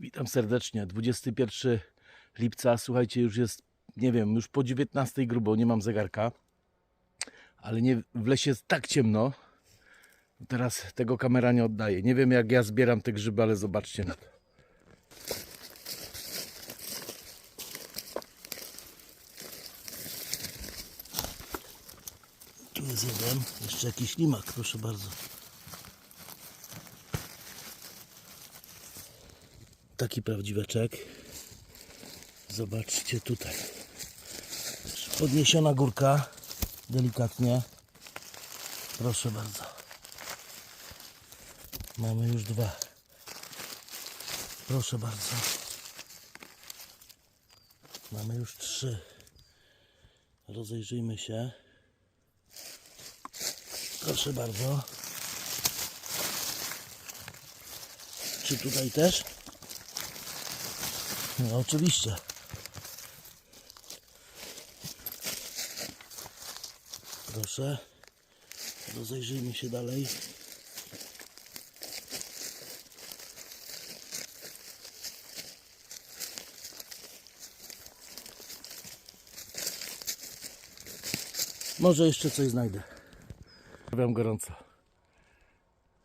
Witam serdecznie. 21 lipca, słuchajcie, już jest, nie wiem, już po 19 grubo, nie mam zegarka, ale nie, w lesie jest tak ciemno. Teraz tego kamera nie oddaje. Nie wiem jak ja zbieram te grzyby, ale zobaczcie na to. Tu jest jeden, jeszcze jakiś limak, proszę bardzo. Taki prawdziweczek. Zobaczcie tutaj. Podniesiona górka. Delikatnie. Proszę bardzo. Mamy już dwa. Proszę bardzo. Mamy już trzy. Rozejrzyjmy się. Proszę bardzo. Czy tutaj też? No oczywiście. Proszę. Rozejrzyjmy się dalej. Może jeszcze coś znajdę. Pozdrawiam gorąco.